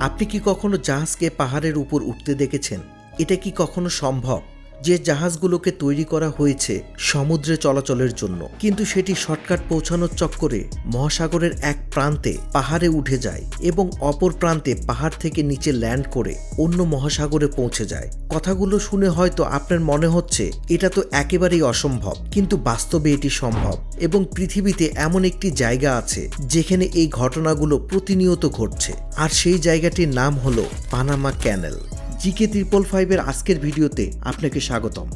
আপনি কি কখনো জাহাজকে পাহাড়ের উপর উঠতে দেখেছেন? এটা কি কখনো সম্ভব? যে জাহাজগুলোকে তৈরি করা হয়েছে সমুদ্রে চলাচলের জন্য। কিন্তু সেটি শর্টকাট পৌঁছানোর চক্করে মহাসাগরের এক প্রান্তে পাহাড়ে উঠে যায় এবং অপর প্রান্তে পাহাড় থেকে নিচে ল্যান্ড করে অন্য মহাসাগরে পৌঁছে যায়। কথাগুলো শুনে হয়তো আপনার মনে হচ্ছে, এটা তো একেবারেই অসম্ভব, কিন্তু বাস্তবে এটি সম্ভব এবং পৃথিবীতে এমন একটি জায়গা আছে যেখানে এই ঘটনাগুলো প্রতিনিয়ত ঘটছে। আর সেই জায়গাটির নাম হলো পানামা ক্যানেল। জিকে ত্রিপল ফাইভের আজকের ভিডিওতে আপনাকে স্বাগতম।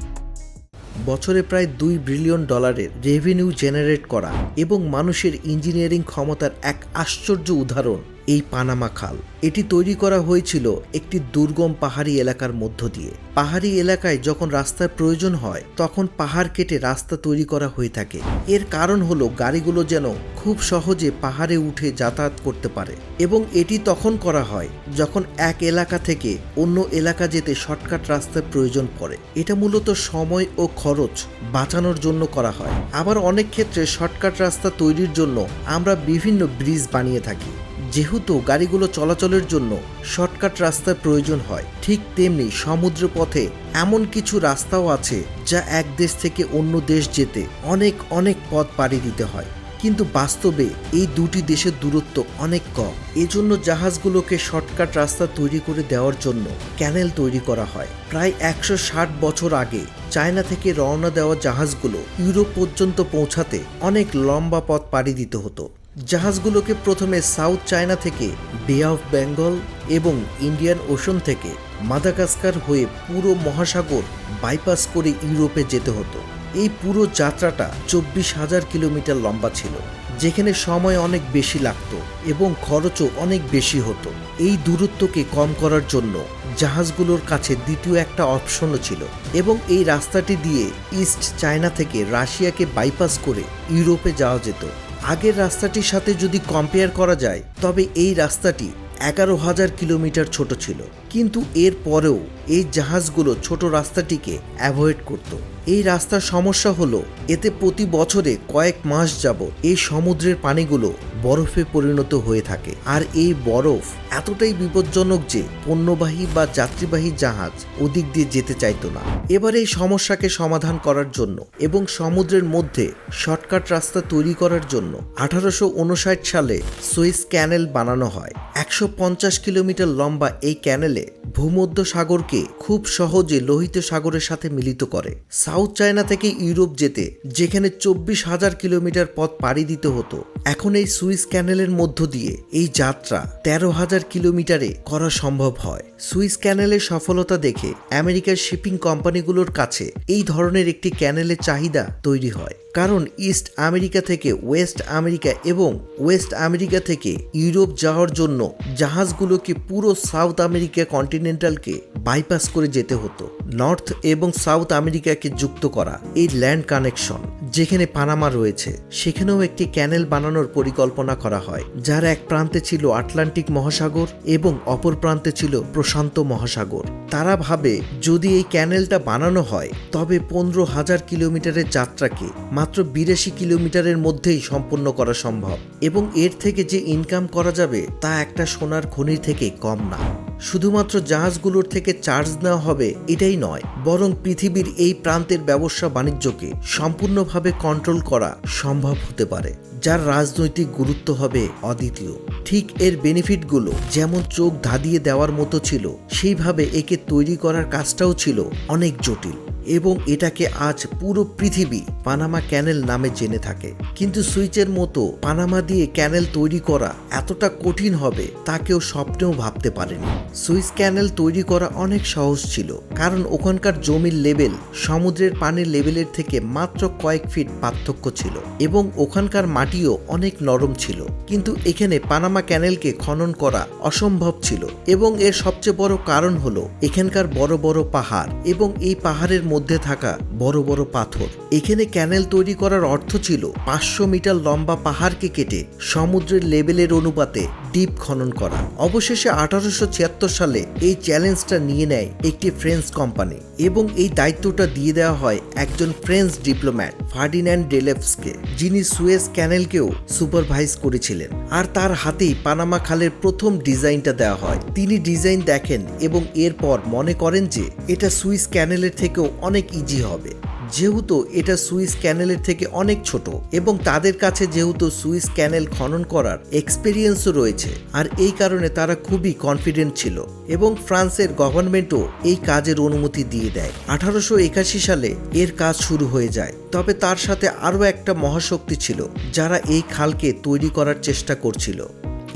বছরে প্রায় দুই বিলিয়ন ডলারের রেভিনিউ জেনারেট করা এবং মানুষের ইঞ্জিনিয়ারিং ক্ষমতার এক আশ্চর্য উদাহরণ এই পানামা খাল। এটি তৈরি করা হয়েছিল একটি দুর্গম পাহাড়ি এলাকার মধ্য দিয়ে। পাহাড়ি এলাকায় যখন রাস্তার প্রয়োজন হয়, তখন পাহাড় কেটে রাস্তা তৈরি করা হয়ে থাকে। এর কারণ হলো গাড়িগুলো যেন খুব সহজে পাহাড়ে উঠে যাতায়াত করতে পারে এবং এটি তখন করা হয় যখন এক এলাকা থেকে অন্য এলাকা যেতে শর্টকাট রাস্তার প্রয়োজন পড়ে। এটা মূলত সময় ও খরচ বাঁচানোর জন্য করা হয়। আবার অনেক ক্ষেত্রে শর্টকাট রাস্তা তৈরির জন্য আমরা বিভিন্ন ব্রিজ বানিয়ে থাকি। যেহেতু গাড়িগুলো চলাচলের জন্য শর্টকাট রাস্তার প্রয়োজন হয়, ঠিক তেমনি সমুদ্র পথে এমন কিছু রাস্তাও আছে যা এক দেশ থেকে অন্য দেশ যেতে অনেক অনেক পথ পাড়ি দিতে হয়। কিন্তু বাস্তবে এই দুটি দেশের দূরত্ব অনেক কম। এজন্য জাহাজগুলোকে শর্টকাট রাস্তা তৈরি করে দেওয়ার জন্য ক্যানেল তৈরি করা হয়। প্রায় একশো ষাট বছর আগে চায়না থেকে রওনা দেওয়া জাহাজগুলো ইউরোপ পর্যন্ত পৌঁছাতে অনেক লম্বা পথ পাড়ি দিতে হতো। জাহাজগুলোকে প্রথমে সাউথ চায়না থেকে বে অফ বেঙ্গল এবং ইন্ডিয়ান ওশন থেকে মাদাগাস্কার হয়ে পুরো মহাসাগর বাইপাস করে ইউরোপে যেতে হতো। এই পুরো যাত্রাটা চব্বিশ হাজার কিলোমিটার লম্বা ছিল, যেখানে সময় অনেক বেশি লাগতো এবং খরচও অনেক বেশি হতো। এই দূরত্বকে কম করার জন্য জাহাজগুলোর কাছে দ্বিতীয় একটা অপশনও ছিল এবং এই রাস্তাটি দিয়ে ইস্ট চায়না থেকে রাশিয়াকে বাইপাস করে ইউরোপে যাওয়া যেত। আগের রাস্তাটির সাথে যদি কম্পেয়ার করা যায়, তবে এই রাস্তাটি এগারো হাজার কিলোমিটার ছোট ছিল। কিন্তু এর পরেও এই জাহাজগুলো ছোট রাস্তাটিকে অ্যাভয়েড করত। এই রাস্তার সমস্যা হলো, এতে প্রতি বছরে কয়েক মাস যাব এই সমুদ্রের পানিগুলো বরফে পরিণত হয়ে থাকে। আর এই বরফ এতটাই বিপজ্জনক যে পণ্যবাহী বা যাত্রীবাহী জাহাজ ওদিক দিয়ে যেতে চাইতো না। এবার এই সমস্যাকে সমাধান করার জন্য এবং সমুদ্রের মধ্যে শর্টকাট রাস্তা তৈরি করার জন্য আঠারোশো উনষাট সালে সুইস ক্যানেল বানানো হয়। একশো পঞ্চাশ কিলোমিটার লম্বা এই ক্যানেলে ভূমধ্য সাগরকে খুব সহজে লোহিত সাগরের সাথে মিলিত করে। সাউথ চায়না থেকে ইউরোপ যেতে, যেখানে চব্বিশ হাজার কিলোমিটার পথ পাড়ি দিতে হতো। এখন এই সুইস ক্যানেলের মধ্য দিয়ে এই যাত্রা তেরো হাজার কিলোমিটারে করা সম্ভব হয়। সুইস ক্যানেলের সফলতা দেখে আমেরিকার শিপিং কোম্পানিগুলোর কাছে এই ধরনের একটি ক্যানেলের চাহিদা তৈরি হয়। কারণ ইস্ট আমেরিকা থেকে ওয়েস্ট আমেরিকা এবং ওয়েস্ট আমেরিকা থেকে ইউরোপ যাওয়ার জন্য জাহাজগুলোকে পুরো সাউথ আমেরিকা কন্টিনেন্টালকে বাইপাস করে যেতে হতো। নর্থ এবং সাউথ আমেরিকাকে যুক্ত করা এই ল্যান্ড কানেকশন যেখানে পানামা রয়েছে। সেখানেও একটি ক্যানেল বানানোর পরিকল্পনা করা হয়, যার এক প্রান্তে ছিল আটলান্টিক মহাসাগর এবং অপর প্রান্তে ছিল প্রশান্ত মহাসাগর। তারা ভাবে যদি এই ক্যানেলটা বানানো হয়, তবে পনেরো হাজার কিলোমিটারের যাত্রাকে মাত্র বিরাশি কিলোমিটারের মধ্যেই সম্পন্ন করা সম্ভব এবং এর থেকে যে ইনকাম করা যাবে তা একটা সোনার খনি থেকে কম না। শুধুমাত্র জাহাজগুলোর থেকে চার্জ নেওয়া হবে এটাই নয়, বরং পৃথিবীর এই প্রান্তের ব্যবসা বাণিজ্যকে সম্পূর্ণভাবে কন্ট্রোল করা সম্ভব হতে পারে। যার রাজনৈতিক গুরুত্ব হবে অদ্বিতীয়। ঠিক এর বেনিফিটগুলো যেমন চোখ ধাঁধিয়ে দেওয়ার মতো ছিল, সেইভাবে একে তৈরি করার কাজটাও ছিল অনেক জটিল। এবং এটাকে আজ পুরো পৃথিবী পানামা ক্যানেল নামে জেনে থাকে। কিন্তু সুইচের মতো পানামা দিয়ে ক্যানেল তৈরি করা এতটা কঠিন হবে তা কেউ স্বপ্নেও ভাবতে পারেনি। সুইস ক্যানেল তৈরি করা অনেক সহজ ছিল, কারণ ওখানকার জমির লেভেল সমুদ্রের পানির লেভেলের থেকে মাত্র কয়েক ফিট পার্থক্য ছিল এবং ওখানকার মাটিও অনেক নরম ছিল। কিন্তু এখানে পানামা ক্যানেলকে খনন করা অসম্ভব ছিল এবং এর সবচেয়ে বড় কারণ হলো এখানকার বড় বড় পাহাড় এবং এই পাহাড়ের মধ্যে থাকা বড় বড় পাথর। এখানে ক্যানেল তৈরি করার অর্থ ছিল পাঁচশো মিটার লম্বা পাহাড়কে কেটে সমুদ্রের লেভেলের অনুপাতে ডিপ খনন করা। অবশেষে আঠারোশো ছিয়াত্তর সালে এই চ্যালেঞ্জটা নিয়ে নেয় একটি ফ্রেঞ্চ কোম্পানি এবং এই দায়িত্বটা দিয়ে দেওয়া হয় একজন ফ্রেঞ্চ ডিপ্লোম্যাট ফার্ডিন্যান্ড ডেলেভসকে যিনি সুয়েজ ক্যানেলকেও সুপারভাইজ করেছিলেন। আর তার হাতেই পানামা খালের প্রথম ডিজাইনটা দেওয়া হয়। তিনি ডিজাইন দেখেন এবং এরপর মনে করেন যে এটা সুইস ক্যানেলের থেকেও অনেক ইজি হবে। যেহেতু এটা সুইস ক্যানেলের থেকে অনেক ছোট এবং তাদের কাছে যেহেতু সুইস ক্যানেল খনন করার এক্সপিরিয়েন্সও রয়েছে, আর এই কারণে তারা খুবই কনফিডেন্ট ছিল এবং ফ্রান্সের গভর্নমেন্টও এই কাজের অনুমতি দিয়ে দেয়। আঠারোশো একাশি সালে এর কাজ শুরু হয়ে যায়, তবে তার সাথে আরও একটা মহাশক্তি ছিল যারা এই খালকে তৈরি করার চেষ্টা করছিল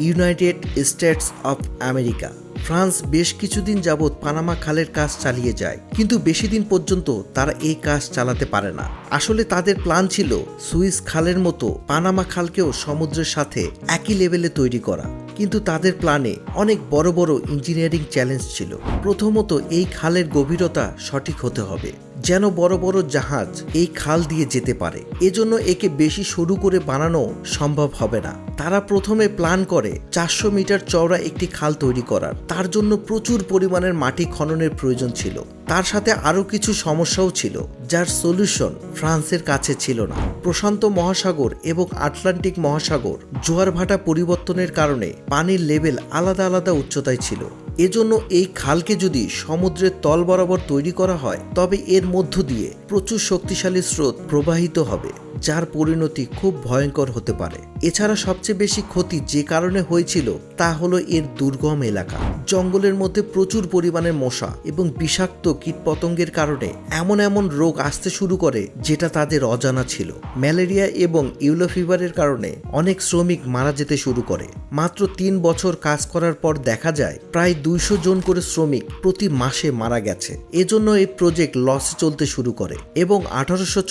United States of America France বেশ কিছুদিন যাবৎ পানামা খালের কাজ চালিয়ে যায়, কিন্তু বেশি দিন পর্যন্ত তারা এই কাজ চালাতে পারে না। আসলে তাদের প্ল্যান ছিল সুইস খালের মতো পানামা খালকেও সমুদ্রের সাথে একই লেভেলে তৈরি করা, কিন্তু তাদের প্ল্যানে অনেক বড় বড় ইঞ্জিনিয়ারিং চ্যালেঞ্জ ছিল। প্রথমত এই খালের গভীরতা সঠিক হতে হবে। যেন বড় বড় জাহাজ এই খাল দিয়ে যেতে পারে। এজন্য একে বেশি সরু করে বানানো সম্ভব হবে না। তারা প্রথমে প্ল্যান করে চারশো মিটার চওড়া একটি খাল তৈরি করার। তার জন্য প্রচুর পরিমাণের মাটি খননের প্রয়োজন ছিল। তার সাথে আরও কিছু সমস্যাও ছিল, যার সলিউশন ফ্রান্সের কাছে ছিল না। প্রশান্ত মহাসাগর এবং আটলান্টিক মহাসাগর জোয়ার ভাটা পরিবর্তনের কারণে পানির লেভেল আলাদা আলাদা উচ্চতায় ছিল। এজন্য এই খালকে যদি সমুদ্রের তল বরাবর তৈরি করা হয়, তবে এর মধ্য দিয়ে প্রচুর শক্তিশালী স্রোত প্রবাহিত হবে, যার পরিণতি খুব ভয়ঙ্কর হতে পারে। এছাড়া সবচেয়ে বেশি ক্ষতি যে কারণে হয়েছিল তা হলো এর দুর্গম এলাকা। জঙ্গলের মধ্যে প্রচুর পরিমাণে মশা এবং বিষাক্ত কীটপতঙ্গের কারণে এমন এমন রোগ আসতে শুরু করে যেটা তাদের অজানা ছিল। ম্যালেরিয়া এবং ইউলো ফিভারের কারণে অনেক শ্রমিক মারা যেতে শুরু করে। মাত্র তিন বছর কাজ করার পর দেখা যায় প্রায় দুইশো জন করে শ্রমিক প্রতি মাসে মারা গেছে। এজন্য এই প্রজেক্ট লসে চলতে শুরু করে এবং আঠারোশো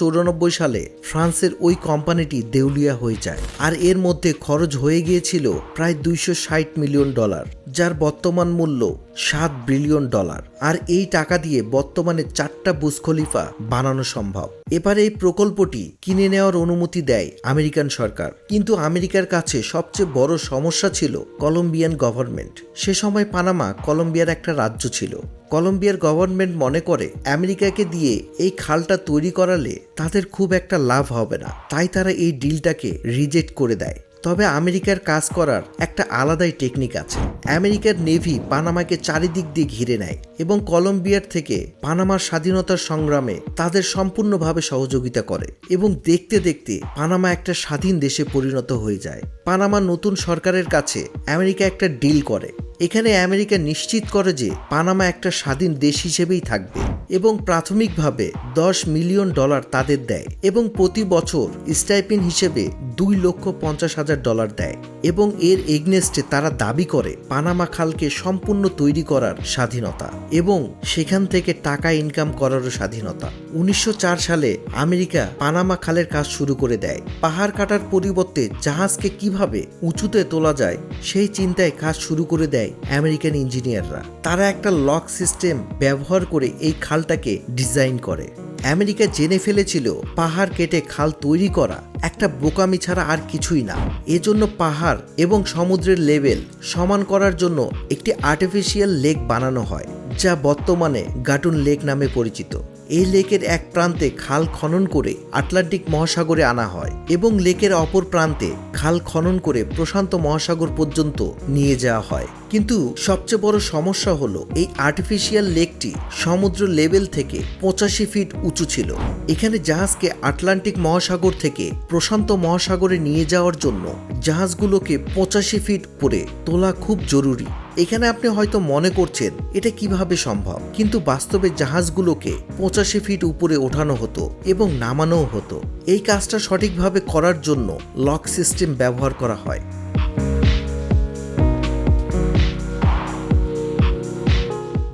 সালে ফ্রান্সের ওই কোম্পানিটি দেউলিয়া হয়ে যায়। আর এর মধ্যে খরচ হয়ে গিয়েছিল প্রায় দুইশো ষাট মিলিয়ন ডলার যার বর্তমান মূল্য সাত বিলিয়ন ডলার। আর এই টাকা দিয়ে বর্তমানে চারটা বুজ খলিফা বানানো সম্ভব। এবারে এই প্রকল্পটি কিনে নেওয়ার অনুমতি দেয় আমেরিকান সরকার। কিন্তু আমেরিকার কাছে সবচেয়ে বড় সমস্যা ছিল কলম্বিয়ান গভর্নমেন্ট। সে সময় পানামা কলম্বিয়ার একটা রাজ্য ছিল। কলম্বিয়ার গভর্নমেন্ট মনে করে আমেরিকাকে দিয়ে এই খালটা তৈরি করালে তাদের খুব একটা লাভ হবে না। তাই তারা এই ডিলটাকে রিজেক্ট করে দেয়। তবে আমেরিকার কাজ করার একটা আলাদাই টেকনিক আছে। আমেরিকার নেভি পানামাকে চারিদিক দিয়ে ঘিরে নেয় এবং কলম্বিয়ার থেকে পানামার স্বাধীনতার সংগ্রামে তাদের সম্পূর্ণভাবে সহযোগিতা করে এবং দেখতে দেখতে পানামা একটা স্বাধীন দেশে পরিণত হয়ে যায়। পানামা নতুন সরকারের কাছে আমেরিকা একটা ডিল করে। এখানে আমেরিকা নিশ্চিত করে যে পানামা একটা স্বাধীন দেশ হিসেবেই থাকবে এবং প্রাথমিকভাবে দশ মিলিয়ন ডলার তাদের দেয় এবং প্রতি বছর স্টাইপিন হিসেবে দুই লক্ষ পঞ্চাশ হাজার ডলার দেয় এবং এর এগনেস্টে তারা দাবি করে পানামা খালকে সম্পূর্ণ তৈরি করার স্বাধীনতা এবং সেখান থেকে টাকা ইনকাম করারও স্বাধীনতা। উনিশশো চার সালে আমেরিকা পানামা খালের কাজ শুরু করে দেয়। পাহাড় কাটার পরিবর্তে জাহাজকে কীভাবে উঁচুতে তোলা যায় সেই চিন্তায় কাজ শুরু করে দেয় আমেরিকান ইঞ্জিনিয়াররা। তারা একটা লক সিস্টেম ব্যবহার করে এই খালটাকে ডিজাইন করে। আমেরিকা জেনে ফেলেছিল পাহাড় কেটে খাল তৈরি করা একটা বোকামি ছাড়া আর কিছুই না। এজন্য পাহাড় এবং সমুদ্রের লেভেল সমান করার জন্য একটি আর্টিফিশিয়াল লেক বানানো হয়, যা বর্তমানে গাটুন লেক নামে পরিচিত। এই লেকের এক প্রান্তে খাল খনন করে আটলান্টিক মহাসাগরে আনা হয় এবং লেকের অপর প্রান্তে খাল খনন করে প্রশান্ত মহাসাগর পর্যন্ত নিয়ে যাওয়া হয়। কিন্তু সবচেয়ে বড় সমস্যা হলো, এই আর্টিফিশিয়াল লেকটি সমুদ্র লেভেল থেকে পঁচাশি ফিট উঁচু ছিল। এখানে জাহাজকে আটলান্টিক মহাসাগর থেকে প্রশান্ত মহাসাগরে নিয়ে যাওয়ার জন্য জাহাজগুলোকে পঁচাশি ফিট উপরে তোলা খুব জরুরি। এখানে আপনি হয়তো মনে করছেন, এটা কীভাবে সম্ভব? কিন্তু বাস্তবে জাহাজগুলোকে পঁচাশি ফিট উপরে ওঠানো হতো এবং নামানোও হতো। এই কাজটা সঠিকভাবে করার জন্য লক সিস্টেম ব্যবহার করা হয়।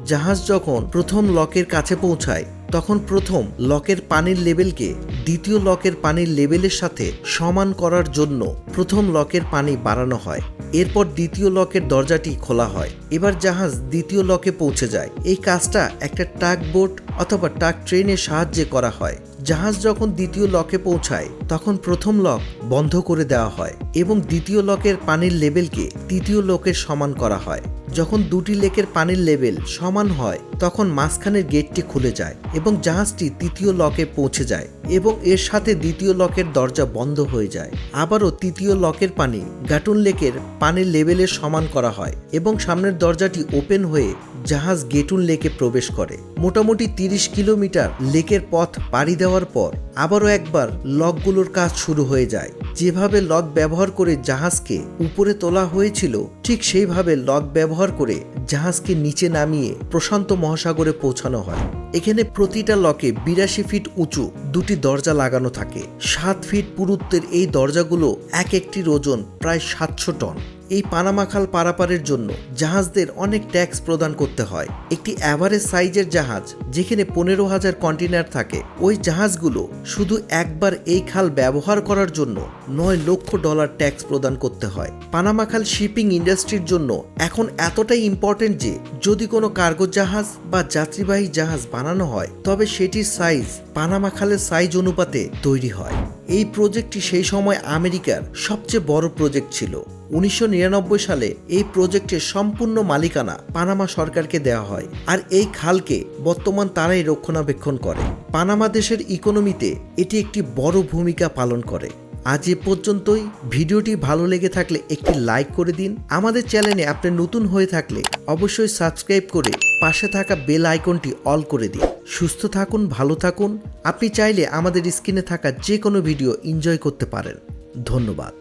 জাহাজ যখন প্রথম লকের কাছে পৌঁছায়, তখন প্রথম লকের পানির লেভেলকে দ্বিতীয় লকের পানির লেভেলের সাথে সমান করার জন্য প্রথম লকের পানি বাড়ানো হয়। এরপর দ্বিতীয় লকের দরজাটি খোলা হয়। এবার জাহাজ দ্বিতীয় লকে পৌঁছে যায়। এই কাজটা একটা টাক বোট অথবা টাক ট্রেনের সাহায্যে করা হয়। জাহাজ যখন দ্বিতীয় লকে পৌঁছায়, তখন প্রথম লক বন্ধ করে দেওয়া হয় এবং দ্বিতীয় লকের পানির লেভেলকে তৃতীয় লকের সমান করা হয়। যখন দুটি লেকের পানির লেভেল সমান হয়, তখন মাঝখানের গেটটি খুলে যায় এবং জাহাজটি তৃতীয় লকে পৌঁছে যায় এবং এর সাথে দ্বিতীয় লকের দরজা বন্ধ হয়ে যায়। আবারও তৃতীয় লকের পানি গাটুন লেকের পানির লেভেলের সমান করা হয় এবং সামনের দরজাটি ওপেন হয়ে জাহাজ গেটুন লেকে প্রবেশ করে। মোটামুটি তিরিশ কিলোমিটার লেকের পথ পাড়ি দেওয়ার পর আবারও একবার লকগুলোর কাজ শুরু হয়ে যায়। যেভাবে লক ব্যবহার করে জাহাজকে উপরে তোলা হয়েছিল, ঠিক সেইভাবে লক ব্যবহার করে জাহাজকে নিচে নামিয়ে প্রশান্ত মহাসাগরে পৌঁছানো হয়। এখানে প্রতিটা লকে বিরাশি ফিট উঁচু দুটি দরজা লাগানো থাকে। সাত ফিট পুরুত্বের এই দরজাগুলো এক একটির ওজন প্রায় সাতশো টন। এই পানামা খাল পারাপারের জন্য জাহাজদের অনেক ট্যাক্স প্রদান করতে হয়। একটি অ্যাভারেজ সাইজের জাহাজ, যেখানে পনেরো হাজার কন্টেনার থাকে, ওই জাহাজগুলো শুধু একবার এই খাল ব্যবহার করার জন্য নয় লক্ষ ডলার ট্যাক্স প্রদান করতে হয়। পানামা খাল শিপিং ইন্ডাস্ট্রির জন্য এখন এতটাই ইম্পর্টেন্ট যে, যদি কোনো কার্গো জাহাজ বা যাত্রীবাহী জাহাজ বানানো হয়, তবে সেটির সাইজ পানামা খালের সাইজ অনুপাতে তৈরি হয়। এই প্রজেক্টটি সেই সময় আমেরিকার সবচেয়ে বড় প্রজেক্ট ছিল। উনিশশো নিরানব্বই সালে এই প্রজেক্টের সম্পূর্ণ মালিকানা পানামা সরকারকে দেওয়া হয় আর এই খালকে বর্তমান তারাই রক্ষণাবেক্ষণ করে। পানামা দেশের ইকোনমিতে এটি একটি বড় ভূমিকা পালন করে। আজ এ পর্যন্তই। ভিডিওটি ভালো লেগে থাকলে একটি লাইক করে দিন। আমাদের চ্যানেলে আপনি নতুন হয়ে থাকলে অবশ্যই সাবস্ক্রাইব করে পাশে থাকা বেল আইকনটি অল করে দিন। সুস্থ থাকুন, ভালো থাকুন। আপনি চাইলে আমাদের স্ক্রিনে থাকা যে কোনো ভিডিও এনজয় করতে পারেন। ধন্যবাদ।